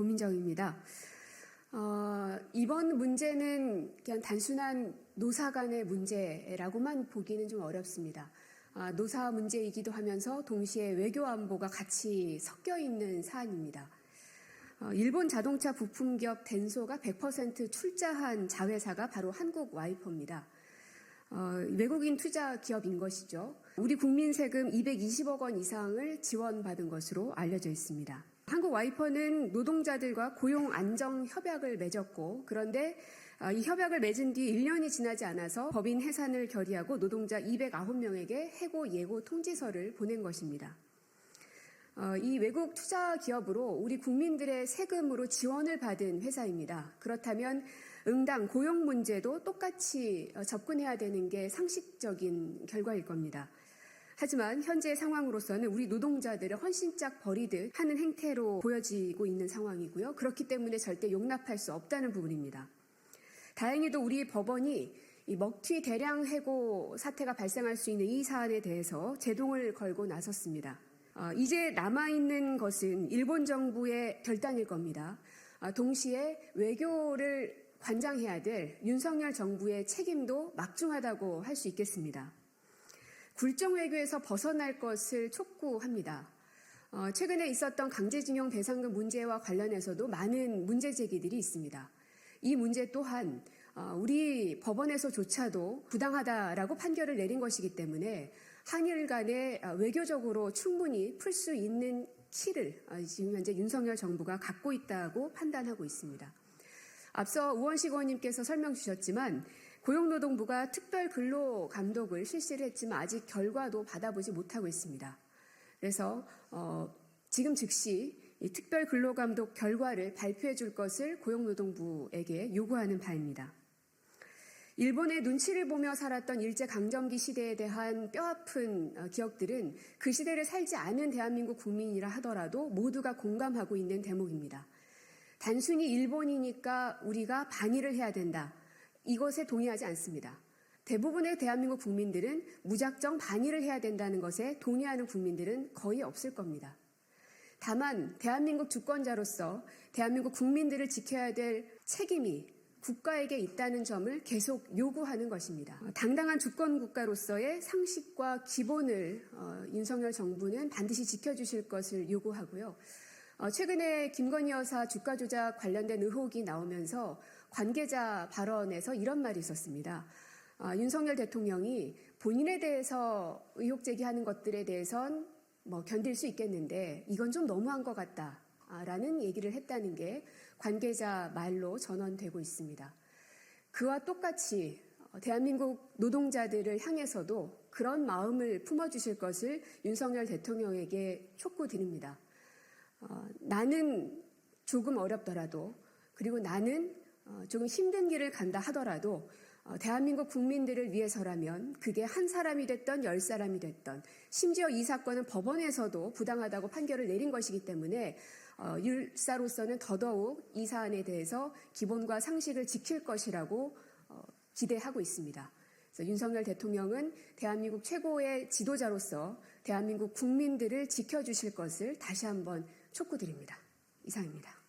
고민정입니다. 어, 이번 문제는 그냥 단순한 노사 간의 문제라고만 보기는 좀 어렵습니다. 아, 노사 문제이기도 하면서 동시에 외교 안보가 같이 섞여 있는 사안입니다. 어, 일본 자동차 부품기업 덴소가 100% 출자한 자회사가 바로 한국 와이퍼입니다. 어, 외국인 투자 기업인 것이죠. 우리 국민 세금 220억 원 이상을 지원받은 것으로 알려져 있습니다. 한국 와이퍼는 노동자들과 고용 안정 협약을 맺었고 그런데 아, 이 협약을 맺은 뒤 1년이 지나지 않아서 법인 해산을 결의하고 노동자 209명에게 해고 예고 통지서를 보낸 것입니다. 어, 이 외국 투자 기업으로 우리 국민들의 세금으로 지원을 받은 회사입니다. 그렇다면 응당 고용 문제도 똑같이 어, 접근해야 되는 게 상식적인 결과일 겁니다. 하지만 현재 상황으로서는 우리 노동자들을 헌신짝 버리듯 하는 행태로 보여지고 있는 상황이고요. 그렇기 때문에 절대 용납할 수 없다는 부분입니다. 다행히도 우리 법원이 이 먹튀 대량 해고 사태가 발생할 수 있는 이 사안에 대해서 제동을 걸고 나섰습니다. 어, 이제 남아있는 것은 일본 정부의 결단일 겁니다. 아, 동시에 외교를 관장해야 될 윤석열 정부의 책임도 막중하다고 할 수 있겠습니다. 굴종 외교에서 벗어날 것을 촉구합니다. 어, 최근에 있었던 강제징용 배상금 문제와 관련해서도 많은 문제 제기들이 있습니다. 이 문제 또한 어, 우리 법원에서조차도 부당하다라고 판결을 내린 것이기 때문에 한일 간에 어, 외교적으로 충분히 풀 수 있는 키를 어, 지금 현재 윤석열 정부가 갖고 있다고 판단하고 있습니다. 앞서 우원식 의원님께서 설명 주셨지만 고용노동부가 특별 근로 감독을 실시를 했지만 아직 결과도 받아보지 못하고 있습니다. 그래서 어, 지금 즉시 이 특별 근로 감독 결과를 발표해 줄 것을 고용노동부에게 요구하는 바입니다. 일본의 눈치를 보며 살았던 일제 강점기 시대에 대한 뼈아픈 어, 기억들은 그 시대를 살지 않은 대한민국 국민이라 하더라도 모두가 공감하고 있는 대목입니다. 단순히 일본이니까 우리가 반의를 해야 된다. 이것에 동의하지 않습니다. 대부분의 대한민국 국민들은 무작정 반의를 해야 된다는 것에 동의하는 국민들은 거의 없을 겁니다. 다만 대한민국 주권자로서 대한민국 국민들을 지켜야 될 책임이 국가에게 있다는 점을 계속 요구하는 것입니다. 당당한 주권 국가로서의 상식과 기본을 어, 윤석열 정부는 반드시 지켜주실 것을 요구하고요. 어, 최근에 김건희 여사 주가 조작 관련된 의혹이 나오면서 관계자 발언에서 이런 말이 있었습니다. 어, 윤석열 대통령이 본인에 대해서 의혹 제기하는 것들에 대해선 뭐 견딜 수 있겠는데 이건 좀 너무한 것 같다. 라는 얘기를 했다는 게 관계자 말로 전원되고 있습니다. 그와 똑같이 대한민국 노동자들을 향해서도 그런 마음을 품어주실 것을 윤석열 대통령에게 촉구드립니다. 어, 나는 조금 어렵더라도 그리고 나는 어, 조금 힘든 길을 간다 하더라도 어, 대한민국 국민들을 위해서라면 그게 한 사람이 됐던 열 사람이 됐던 심지어 이 사건은 법원에서도 부당하다고 판결을 내린 것이기 때문에 어, 율사로서는 더더욱 이 사안에 대해서 기본과 상식을 지킬 것이라고 어, 기대하고 있습니다. 그래서 윤석열 대통령은 대한민국 최고의 지도자로서 대한민국 국민들을 지켜주실 것을 다시 한번 촉구드립니다. 이상입니다.